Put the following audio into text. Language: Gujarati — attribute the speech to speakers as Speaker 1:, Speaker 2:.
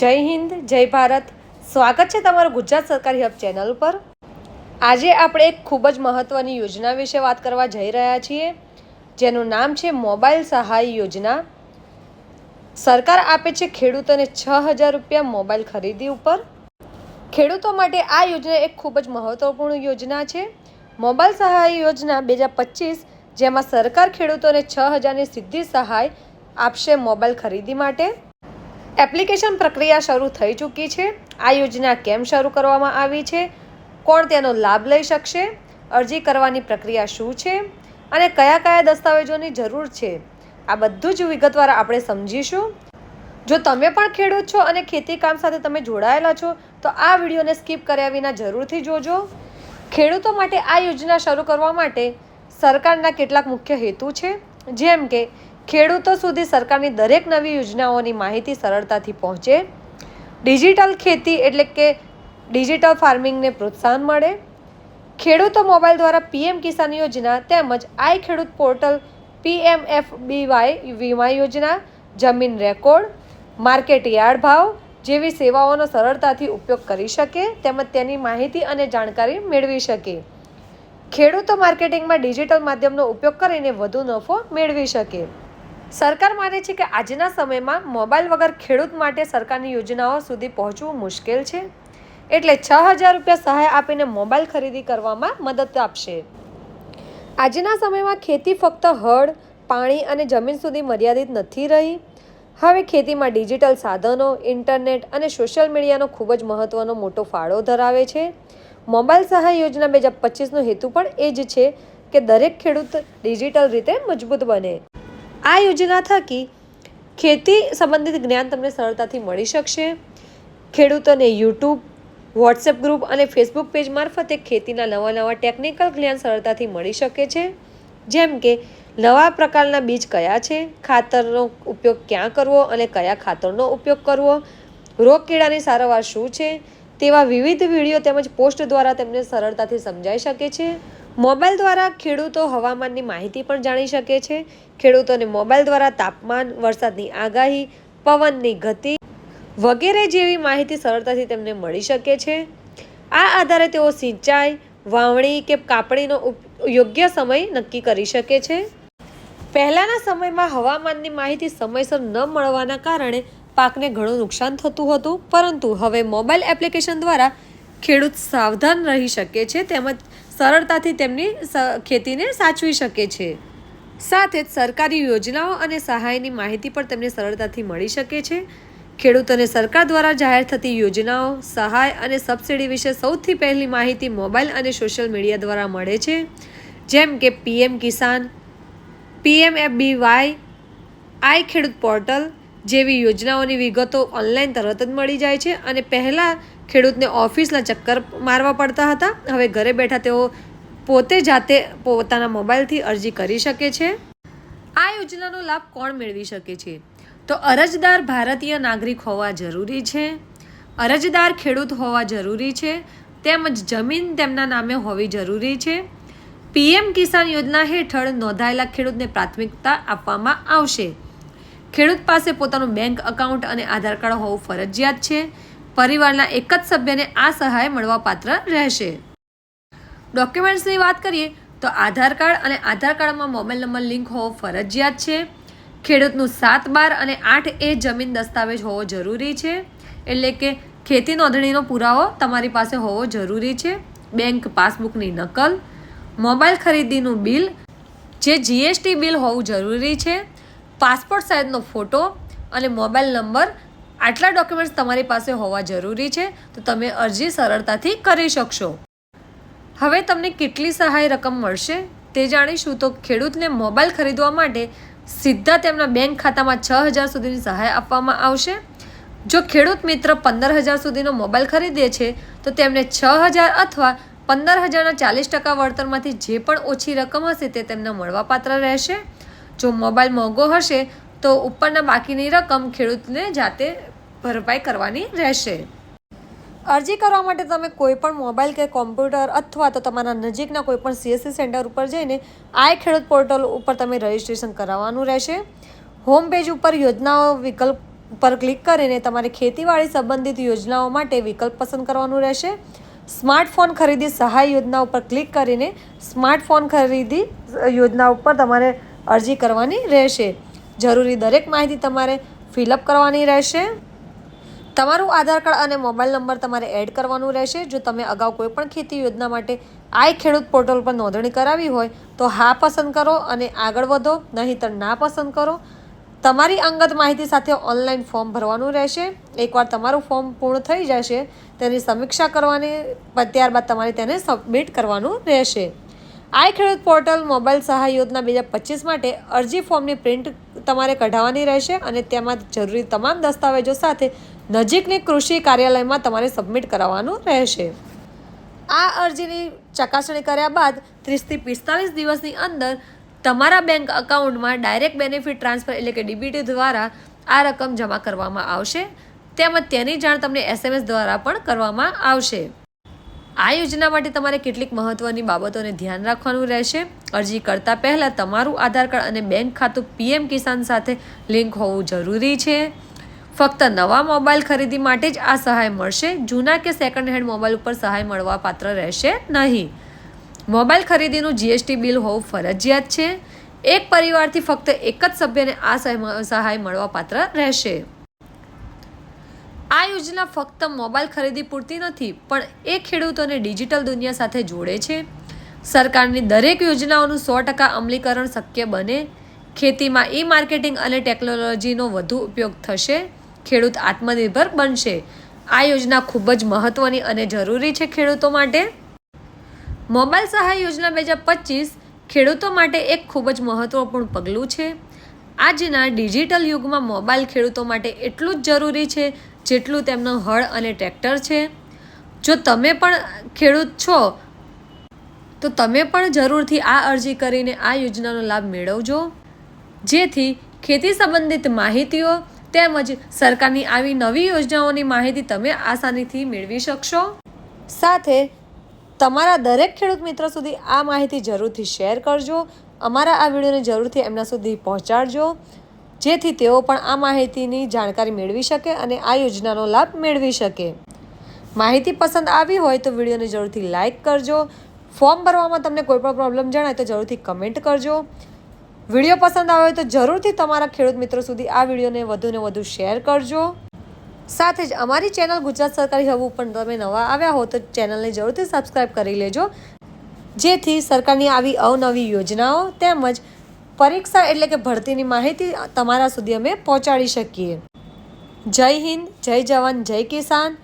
Speaker 1: જય હિન્દ, જય ભારત. સ્વાગત છે તમારું ગુજરાત સરકારી હબ ચેનલ પર. આજે આપણે એક ખૂબ જ મહત્ત્વની યોજના વિશે વાત કરવા જઈ રહ્યા છીએ. જેનું નામ છે મોબાઈલ સહાય યોજના. સરકાર આપે છે ખેડૂતોને છ હજાર રૂપિયા મોબાઈલ ખરીદી ઉપર. ખેડૂતો માટે આ યોજના એક ખૂબ જ મહત્ત્વપૂર્ણ યોજના છે. મોબાઈલ સહાય યોજના બે હજાર પચીસ, જેમાં સરકાર ખેડૂતોને છ હજારની સીધી સહાય આપશે મોબાઈલ ખરીદી માટે. એપ્લિકેશન પ્રક્રિયા શરૂ થઈ ચૂકી છે. આ યોજના કેમ શરૂ કરવામાં આવી છે? કોણ તેનો લાભ લઈ શકશે? અરજી કરવાની પ્રક્રિયા શું છે? અને કયા કયા દસ્તાવેજોની જરૂર છે? આ બધું જ વિગતવાર આપણે સમજીશું. જો તમે પણ ખેડૂત છો અને ખેતી કામ સાથે તમે જોડાયેલા છો, તો આ વિડીયોને સ્કીપ કર્યા વિના જરૂરથી જોજો. ખેડૂતો માટે આ યોજના શરૂ કરવા માટે સરકારના કેટલાક મુખ્ય હેતુ છે. જેમ કે ખેડૂતો સુધી સરકારની દરેક નવી યોજનાઓની માહિતી સરળતાથી પહોંચે. ડિજિટલ ખેતી એટલે કે ડિજિટલ ફાર્મિંગને પ્રોત્સાહન મળે. ખેડૂતો મોબાઈલ દ્વારા પીએમ કિસાન યોજના તેમજ આઈ ખેડૂત પોર્ટલ પીએમએફ બીવાય વીમા યોજના, જમીન રેકોર્ડ, માર્કેટ યાર્ડ ભાવ જેવી સેવાઓનો સરળતાથી ઉપયોગ કરી શકે તેમજ તેની માહિતી અને જાણકારી મેળવી શકે. ખેડૂતો માર્કેટિંગમાં ડિજિટલ માધ્યમનો ઉપયોગ કરીને વધુ નફો મેળવી શકે. સરકાર માને છે કે આજના સમયમાં મોબાઈલ વગર ખેડૂત માટે સરકારની યોજનાઓ સુધી પહોંચવું મુશ્કેલ છે. એટલે છ હજાર રૂપિયા સહાય આપીને મોબાઈલ ખરીદી કરવામાં મદદ આપશે. આજના સમયમાં ખેતી ફક્ત હળ, પાણી અને જમીન સુધી મર્યાદિત નથી રહી. હવે ખેતીમાં ડિજિટલ સાધનો, ઇન્ટરનેટ અને સોશિયલ મીડિયાનો ખૂબ જ મહત્ત્વનો મોટો ફાળો ધરાવે છે. મોબાઈલ સહાય યોજના બે હજાર પચીસનો હેતુ પણ એ જ છે કે દરેક ખેડૂત ડિજિટલ રીતે મજબૂત બને. આ યોજના થકી ખેતી સંબંધિત જ્ઞાન તમને સરળતાથી મળી શકશે. ખેડૂતોને યુટ્યુબ, વોટ્સએપ ગ્રુપ અને ફેસબુક પેજ મારફતે ખેતીના નવા નવા ટેકનિકલ જ્ઞાન સરળતાથી મળી શકે છે. જેમ કે, નવા પ્રકારના બીજ કયા છે, ખાતરનો ઉપયોગ ક્યાં કરવો અને કયા ખાતરનો ઉપયોગ કરવો, રોગ કીડાની સારવાર શું છે, તેવા વિવિધ વીડિયો તેમજ પોસ્ટ દ્વારા તેમને સરળતાથી સમજાઈ શકે છે. મોબાઈલ દ્વારા ખેડૂતો હવામાનની માહિતી પણ જાણી શકે છે. ખેડૂતોને મોબાઈલ દ્વારા તાપમાન, વરસાદની આગાહી, પવનની ગતિ વગેરે જેવી માહિતી સરળતાથી તેમને મળી શકે છે. આ આધારે તેઓ સિંચાઈ, વાવણી કે કાપણીનો યોગ્ય સમય નક્કી કરી શકે છે. પહેલાંના સમયમાં હવામાનની માહિતી સમયસર ન મળવાના કારણે પાકને ઘણું નુકસાન થતું હતું, પરંતુ હવે મોબાઈલ એપ્લિકેશન દ્વારા ખેડૂત સાવધાન રહી શકે છે, તેમજ સરળતાથી તેમની ખેતીને સાચવી શકે છે. સાથે જ સરકારી યોજનાઓ અને સહાયની માહિતી પણ તેમને સરળતાથી મળી શકે છે. ખેડૂતોને સરકાર દ્વારા જાહેર થતી યોજનાઓ, સહાય અને સબસિડી વિશે સૌથી પહેલી માહિતી મોબાઈલ અને સોશિયલ મીડિયા દ્વારા મળે છે. જેમ કે પીએમ કિસાન પીએમએફબીવાય આઈ ખેડૂત પોર્ટલ જેવી યોજનાઓની વિગતો ઓનલાઈન તરત જ મળી જાય છે અને પહેલાં ખેડૂતને ઓફિસના ચક્કર મારવા પડતા હતા. હવે ઘરે બેઠા તેઓ પોતે જાતે પોતાના મોબાઈલથી અરજી કરી શકે છે. આ યોજનાનો લાભ કોણ મેળવી શકે છે? તો અરજદાર ભારતીય નાગરિક હોવા જરૂરી છે. અરજદાર ખેડૂત હોવા જરૂરી છે. તેમજ જમીન તેમના નામે હોવી જરૂરી છે. પીએમ કિસાન યોજના હેઠળ નોંધાયેલા ખેડૂતને પ્રાથમિકતા આપવામાં આવશે. ખેડૂત પાસે પોતાનું બેંક એકાઉન્ટ અને આધાર કાર્ડ હોવું ફરજિયાત છે. પરિવારના એક જ સભ્યને આ સહાય મળવાપાત્ર રહેશે. ડોક્યુમેન્ટ્સની વાત કરીએ તો આધાર કાર્ડ અને આધાર કાર્ડમાં મોબાઈલ નંબર લિંક હોવો ફરજિયાત છે. ખેડૂતનું સાત બાર અને આઠ એ જમીન દસ્તાવેજ હોવો જરૂરી છે. એટલે કે ખેતી નોંધણીનો પુરાવો તમારી પાસે હોવો જરૂરી છે. બેંક પાસબુકની નકલ, મોબાઈલ ખરીદીનું બિલ, જે જીએસટી બિલ હોવું જરૂરી છે. પાસપોર્ટ સાઇઝનો ફોટો અને મોબાઈલ નંબર આટલા ડોક્યુમેન્ટ્સ તમારી પાસે હોવા જરૂરી છે, તો તમે અરજી સરળતાથી કરી શકશો. હવે તમને કેટલી સહાય રકમ મળશે તે જાણીશું તો ખેડૂતને મોબાઈલ ખરીદવા માટે સીધા તેમના બેંક ખાતામાં છ હજાર સુધીની સહાય આપવામાં આવશે. જો ખેડૂત મિત્ર પંદર હજાર સુધીનો મોબાઈલ ખરીદે છે, તો તેમને છ હજાર અથવા પંદર હજારના ચાલીસ ટકા વળતરમાંથી જે પણ ઓછી રકમ હશે તે તેમને મળવાપાત્ર રહેશે. જો મોબાઈલ મોંઘો હશે, તો ઉપરના બાકીની રકમ ખેડૂતને જાતે ભરપાઈ કરવાની રહેશે. અરજી કરવા માટે તમે કોઈ પણ મોબાઈલ કે કોમ્પ્યુટર અથવા તો તમારા નજીકના કોઈ પણ સીએસસી સેન્ટર ઉપર જઈને આ ખેડૂત પોર્ટલ ઉપર તમે રજિસ્ટ્રેશન કરાવવાનું રહેશે. હોમ પેજ ઉપર યોજનાઓ વિકલ્પ પર ક્લિક કરીને તમારે ખેતીવાડી સંબંધિત યોજનાઓ માટે વિકલ્પ પસંદ કરવાનું રહેશે. સ્માર્ટફોન ખરીદી સહાય યોજના ઉપર ક્લિક કરીને સ્માર્ટફોન ખરીદી યોજના ઉપર તમારે અરજી કરવાની રહેશે. જરૂરી દરેક માહિતી તમારે ફિલઅપ કરવાની રહેશે. તમારું આધાર કાર્ડ અને મોબાઈલ નંબર તમારે એડ કરવાનું રહેશે. જો તમે અગાઉ કોઈ પણ ખેતી યોજના માટે આઈ ખેડૂત પોર્ટલ પર નોંધણી કરાવી હોય, તો હા પસંદ કરો અને આગળ વધો, નહીંતર ના પસંદ કરો. તમારી અંગત માહિતી સાથે ઓનલાઈન ફોર્મ ભરવાનું રહેશે. એકવાર તમારું ફોર્મ પૂર્ણ થઈ જશે, તેની સમીક્ષા કરવાની ત્યારબાદ તમારે તેને સબમિટ કરવાનું રહેશે. આઈ ખેડૂત પોર્ટલ મોબાઈલ સહાય યોજના બે હજાર પચીસ માટે અરજી ફોર્મની પ્રિન્ટ તમારે કઢાવવાની રહેશે અને તેમાં જરૂરી તમામ દસ્તાવેજો સાથે નજીકની કૃષિ કાર્યાલયમાં તમારે સબમિટ કરાવવાનું રહેશે. આ અરજીની ચકાસણી કર્યા બાદ ત્રીસથી પિસ્તાલીસ દિવસની અંદર તમારા બેંક અકાઉન્ટમાં ડાયરેક્ટ બેનિફિટ ટ્રાન્સફર એટલે કે ડીબીટી દ્વારા આ રકમ જમા કરવામાં આવશે. તેમજ તેની જાણ તમને એસએમએસ દ્વારા પણ કરવામાં આવશે. આ યોજના માટે તમારે કેટલીક મહત્વની બાબતોને ધ્યાન રાખવાનું રહેશે. અરજી કરતા પહેલાં તમારું આધાર કાર્ડ અને બેંક ખાતું પીએમ કિસાન સાથે લિંક હોવું જરૂરી છે. ફક્ત નવા મોબાઈલ ખરીદી માટે જ આ સહાય મળશે. જૂના કે સેકન્ડ હેન્ડ મોબાઈલ ઉપર સહાય મળવા પાત્ર રહેશે નહીં. મોબાઈલ ખરીદીનું જીએસટી બિલ હોવું ફરજિયાત છે. એક પરિવારથી ફક્ત એક જ સભ્યને આ સહાય મળવા પાત્ર રહેશે. આ યોજના ફક્ત મોબાઈલ ખરીદી પૂરતી નથી, પણ એ ખેડૂતોને ડિજિટલ દુનિયા સાથે જોડે છે. સરકારની દરેક યોજનાઓનું સો ટકા અમલીકરણ શક્ય બને. ખેતીમાં ઈ માર્કેટિંગ અને ટેકનોલોજીનો વધુ ઉપયોગ થશે. ખેડૂત આત્મનિર્ભર બનશે. આ યોજના ખૂબ જ મહત્વની અને જરૂરી છે ખેડૂતો માટે. મોબાઈલ સહાય યોજના બે હજાર પચીસ ખેડૂતો માટે એક ખૂબ જ મહત્વપૂર્ણ પગલું છે. આજના ડિજિટલ યુગમાં મોબાઈલ ખેડૂતો માટે એટલું જ જરૂરી છે જેટલું તેમનો હળ અને ટ્રેક્ટર છે. જો તમે પણ ખેડૂત છો, તો તમે પણ જરૂરથી આ અરજી કરીને આ યોજનાનો લાભ મેળવજો. જેથી ખેતી સંબંધિત માહિતીઓ તેમજ સરકારની આવી નવી યોજનાઓની માહિતી તમે આસાનીથી મેળવી શકશો. સાથે તમારા દરેક ખેડૂત મિત્ર સુધી આ માહિતી જરૂરથી શેર કરજો. અમારા આ વિડીયોને જરૂરથી એમના સુધી પહોંચાડજો. જેથી તેઓ પણ આ માહિતીની જાણકારી મેળવી શકે અને આ યોજનાનો લાભ મેળવી શકે. માહિતી પસંદ આવી હોય તો વિડીયોને જરૂરથી લાઇક કરજો. ફોર્મ ભરવામાં તમને કોઈ પણ પ્રોબ્લેમ જણાય તો જરૂરથી કમેન્ટ કરજો. વીડિયો પસંદ આવે તો જરૂરથી તમારા ખેડૂત મિત્રો સુધી આ વિડીયોને વધુને વધુ શેર કરજો. સાથે જ અમારી ચેનલ ગુજરાત સરકારી હવું પણ તમે નવા આવ્યા હો તો ચેનલને જરૂરથી સબસ્ક્રાઇબ કરી લેજો. જેથી સરકારની આવી અવનવી યોજનાઓ તેમજ પરીક્ષા એટલે કે ભરતીની માહિતી તમારા સુધી અમે પહોંચાડી શકીએ. જય હિન્દ, જય જવાન, જય કિસાન.